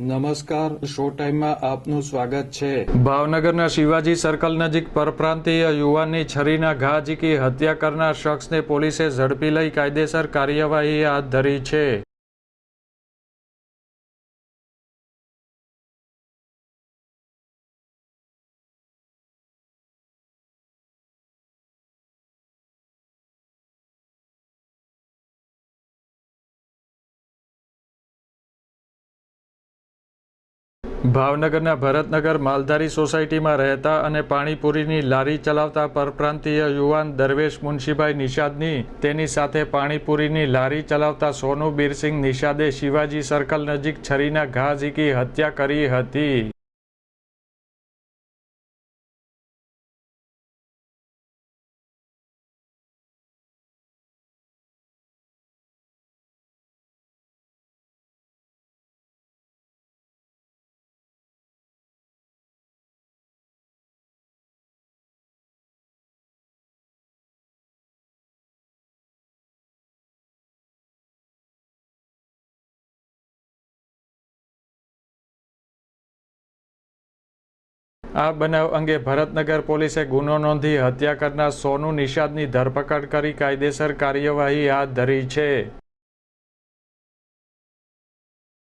નમસ્કાર શો ટાઈમમાં આપનું સ્વાગત છે. ભાવનગરના શિવાજી સર્કલ નજીક પરપ્રાંતીય યુવાનની છરીના ઘા ઝીકી હત્યા કરનાર શખ્સને પોલીસે ઝડપી લઈ કાયદેસર કાર્યવાહી હાથ ધરી છે. ભાવનગરના ભરતનગર માલધારી સોસાયટીમાં રહેતા અને પાણીપુરીની લારી ચલાવતા પરપ્રાંતીય યુવાન દરવેશ મુનશીભાઈ નિષાદની, તેની સાથે પાણીપુરીની લારી ચલાવતા સોનુ બીરસિંહ નિષાદે શિવાજી સર્કલ નજીક છરીના ઘા ઝીકી હત્યા કરી હતી. આ બનાવ અંગે ભરતનગર પોલીસે ગુનો નોંધી હત્યા કરનાર સોનુ નિષાદની ધરપકડ કરી કાયદેસર કાર્યવાહી હાથ ધરી છે.